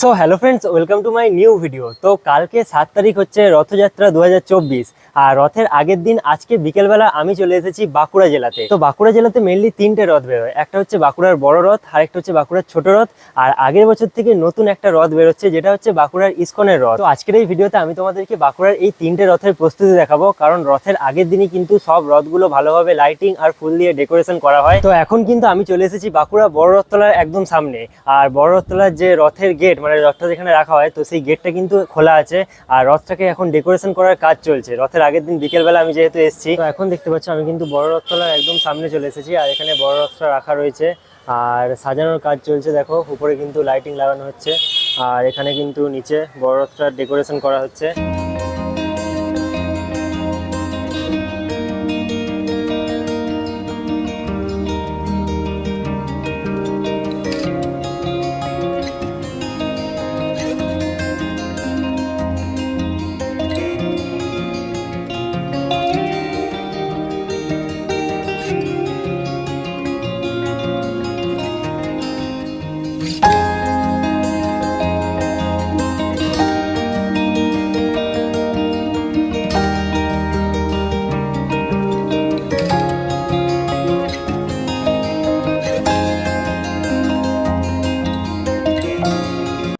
So hello friends welcome to my new video তো কালকে সাত তারিখ হচ্ছে রথযাত্রা দু হাজার চব্বিশ। আর রথের আগের দিন আজকে বিকেলবেলা আমি চলে এসেছি বাঁকুড়া জেলাতে। তো বাঁকুড়া জেলাতে মেনলি তিনটে রথ বেরোয় একটা হচ্ছে বাঁকুড়ার বড় রথ, আরেকটা হচ্ছে বাঁকুড়ার ছোট রথ। আর আগের বছর থেকে নতুন একটা রথ বেরোচ্ছে যেটা হচ্ছে বাঁকুড়ার ইস্কনের রথ। তো আজকের এই ভিডিওতে আমি তোমাদেরকে বাঁকুড়ার এই তিনটে রথের প্রস্তুতি দেখাবো। কারণ রথের আগের দিনই কিন্তু সব রথগুলো ভালোভাবে লাইটিং আর ফুল দিয়ে ডেকোরেশন করা হয়। তো এখন কিন্তু আমি চলে এসেছি বাঁকুড়া বড় রথতলার একদম সামনে। আর বড় রথতলার যে রথের গেট মানে রথটা যেখানে রাখা হয়, তো সেই গেটটা কিন্তু খোলা আছে। আর রথটাকে এখন ডেকোরেশন করার কাজ চলছে। রথের আগের দিন বিকেলবেলা আমি যেহেতু এসেছি, তো এখন দেখতে পাচ্ছি আমি কিন্তু বড় রথতলার একদম সামনে চলে এসেছি। আর এখানে বড় রথটা রাখা রয়েছে। আর সাজানোর কাজ চলছে, দেখো। উপরে কিন্তু লাইটিং লাগানো হচ্ছে। আর এখানে কিন্তু নিচে বড় রথটার ডেকোরেশন করা হচ্ছে।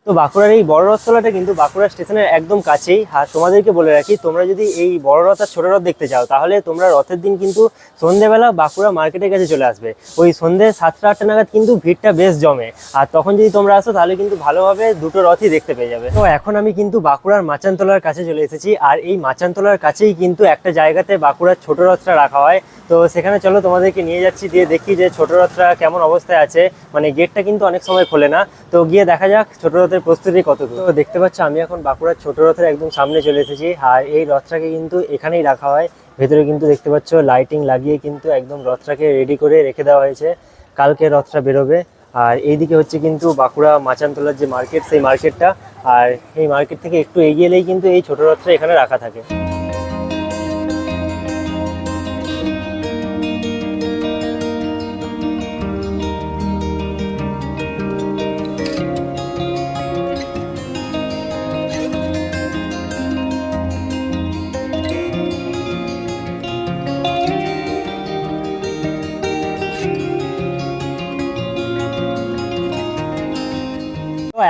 তো বাঁকুড়ার এই বড় রথতলাটা কিন্তু বাঁকুড়া স্টেশনের একদম কাছেই। আর তোমাদেরকে বলে রাখি, তোমরা যদি এই বড় রথ আর ছোট রথ দেখতে চাও, তাহলে তোমরা রথের দিন কিন্তু সন্ধেবেলা বাঁকুড়া মার্কেটের কাছে চলে আসবে। ওই সন্ধে সাতটা আটটা নাগাদ কিন্তু ভিড়টা বেশ জমে। আর তখন যদি তোমরা আসো, তাহলে কিন্তু ভালোভাবে দুটো রথই দেখতে পেয়ে যাবে। তো এখন আমি কিন্তু বাঁকুড়ার মাচানতলার কাছে চলে এসেছি। আর এই মাচানতলার কাছেই কিন্তু একটা জায়গাতে বাঁকুড়ার ছোট রথটা রাখা হয়। তো সেখানে চলো তোমাদেরকে নিয়ে যাচ্ছি, দিয়ে দেখি যে ছোট রথটা কেমন অবস্থায় আছে। মানে গেটটা কিন্তু অনেক সময় খোলে না। তো গিয়ে দেখা যাক, ছোট রথের প্রস্তুতি কত তো দেখতে পাচ্ছ, আমি এখন বাঁকুড়ার ছোট রথের একদম সামনে চলে এসেছি। আর এই রথটাকে কিন্তু এখানেই রাখা হয়। ভেতরে কিন্তু দেখতে পাচ্ছ লাইটিং লাগিয়ে কিন্তু একদম রথটাকে রেডি করে রেখে দেওয়া হয়েছে। কালকে রথটা বেরোবে। আর এইদিকে হচ্ছে কিন্তু বাঁকুড়া মাচানতলার যে মার্কেট সেই মার্কেটটা আর এই মার্কেট থেকে একটু এগিয়ে এলেই কিন্তু এই ছোট রথটা এখানে রাখা থাকে।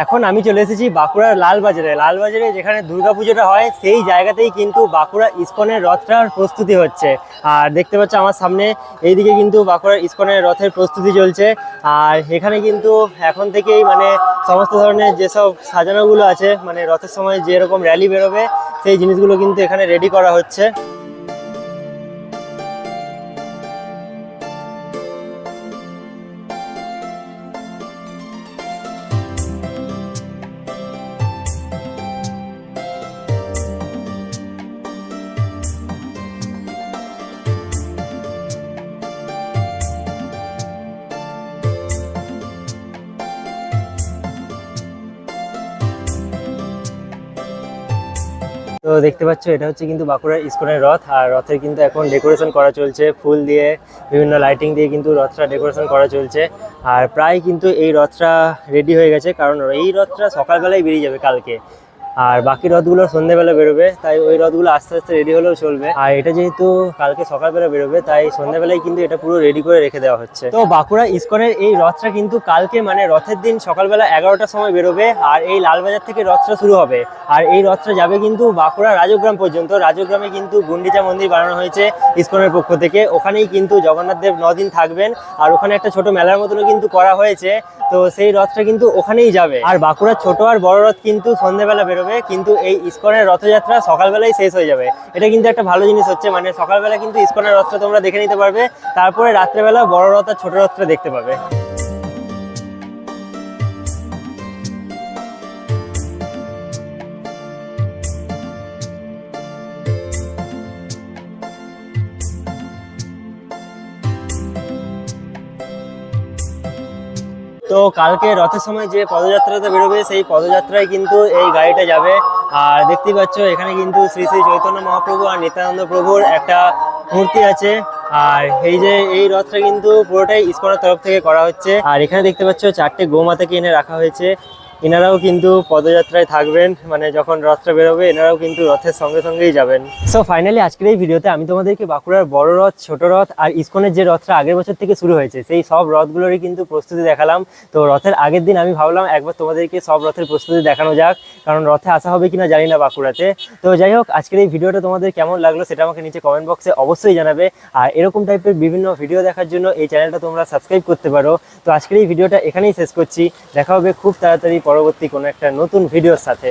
এখন আমি চলে এসেছি বাঁকুড়ার লালবাজারে। লালবাজারে যেখানে দুর্গাপুজোটা হয়, সেই জায়গাতেই কিন্তু বাঁকুড়া ইস্কনের রথটার প্রস্তুতি হচ্ছে। আর দেখতে পাচ্ছ আমার সামনে, এইদিকে কিন্তু বাঁকুড়ার ইস্কনের রথের প্রস্তুতি চলছে। আর এখানে কিন্তু এখন থেকেই মানে সমস্ত ধরনের যেসব সাজানোগুলো আছে মানে রথের সময় যেরকম র্যালি বেরোবে, সেই জিনিসগুলো কিন্তু এখানে রেডি করা হচ্ছে। তো দেখতে পাচ্ছ, এটা হচ্ছে কিন্তু বাঁকুড়ার ইস্কনের রথ, আর রথের কিন্তু এখন ডেকোরেশন করা চলছে। ফুল দিয়ে, বিভিন্ন লাইটিং দিয়ে কিন্তু রথটা ডেকোরেশন করা চলছে। আর প্রায় কিন্তু এই রথটা রেডি হয়ে গেছে, কারণ এই রথটা সকালবেলায় বেরিয়ে যাবে কালকে। আর বাকি রথগুলো সন্ধ্যেবেলা বেরোবে, তাই ওই রথগুলো আস্তে আস্তে রেডি হলেও চলবে। আর এটা যেহেতু কালকে সকালবেলা বেরোবে, তাই সন্ধ্যেবেলায় কিন্তু এটা পুরো রেডি করে রেখে দেওয়া হচ্ছে। তো বাঁকুড়া ইস্কনের এই রথটা কিন্তু কালকে মানে রথের দিন সকালবেলা এগারোটার সময় বেরোবে, আর এই লালবাজার থেকে রথটা শুরু হবে। আর এই রথটা যাবে কিন্তু বাঁকুড়া রাজগ্রাম পর্যন্ত। রাজগ্রামে কিন্তু গুন্ডিচা মন্দির বানানো হয়েছে ইস্কনের পক্ষ থেকে। ওখানেই কিন্তু জগন্নাথ দেব নদিন থাকবেন, আর ওখানে একটা ছোট মেলার মতনও কিন্তু করা হয়েছে। তো সেই রথটা কিন্তু ওখানেই যাবে। আর বাঁকুড়ার ছোট আর বড় রথ কিন্তু সন্ধ্যেবেলা বেরোবে। কিন্তু এই ইস্কনের রথযাত্রা সকালবেলায় শেষ হয়ে যাবে। এটা কিন্তু একটা ভালো জিনিস হচ্ছে মানে সকালবেলা কিন্তু ইস্কনের রথটা তোমরা দেখে নিতে পারবে, তারপরে রাত্রেবেলা বড় রথ আর ছোট রথটা দেখতে পাবে। তো কালকে রথের সময় যে পদযাত্রাতে বেরোবে, সেই পদযাত্রায় কিন্তু এই গাড়িটা যাবে। আর দেখতেই পাচ্ছ, এখানে কিন্তু শ্রী শ্রী চৈতন্য মহাপ্রভু আর নিত্যানন্দ প্রভুর একটা মূর্তি আছে। আর এই যে, এই রথটা কিন্তু পুরোটাই ইস্কনের তরফ থেকে করা হচ্ছে। আর এখানে দেখতে পাচ্ছ, চারটে গোমাতাকে এনে রাখা হয়েছে। এনারাও কিন্তু পদযাত্রায় থাকবেন মানে যখন রথটা বেরোবে, এনারাও কিন্তু রথের সঙ্গে সঙ্গেই যাবেন। সো ফাইনালি আজকের এই ভিডিওতে আমি তোমাদেরকে বাঁকুড়ার বড় রথ, ছোট রথ আর ইসকনের যে রথটা আগের বছর থেকে শুরু হয়েছে, সেই সব রথগুলোরই কিন্তু প্রস্তুতি দেখালাম। তো রথের আগের দিন আমি ভাবলাম একবার তোমাদেরকে সব রথের প্রস্তুতি দেখানো যাক, কারণ রথে আসা হবে কিনা জানি না বাঁকুড়াতে। তো যাই হোক, আজকের এই ভিডিওটা তোমাদের কেমন লাগল সেটা আমাকে নিচে কমেন্ট বক্সে অবশ্যই জানাবে। আর এরকম টাইপের বিভিন্ন ভিডিও দেখার জন্য এই চ্যানেলটা তোমরা সাবস্ক্রাইব করতে পারো। তো আজকের এই ভিডিওটা এখানেই শেষ করছি। দেখা হবে খুব তাড়াতাড়ি পরবর্তী কোনো একটা নতুন ভিডিওর সাথে।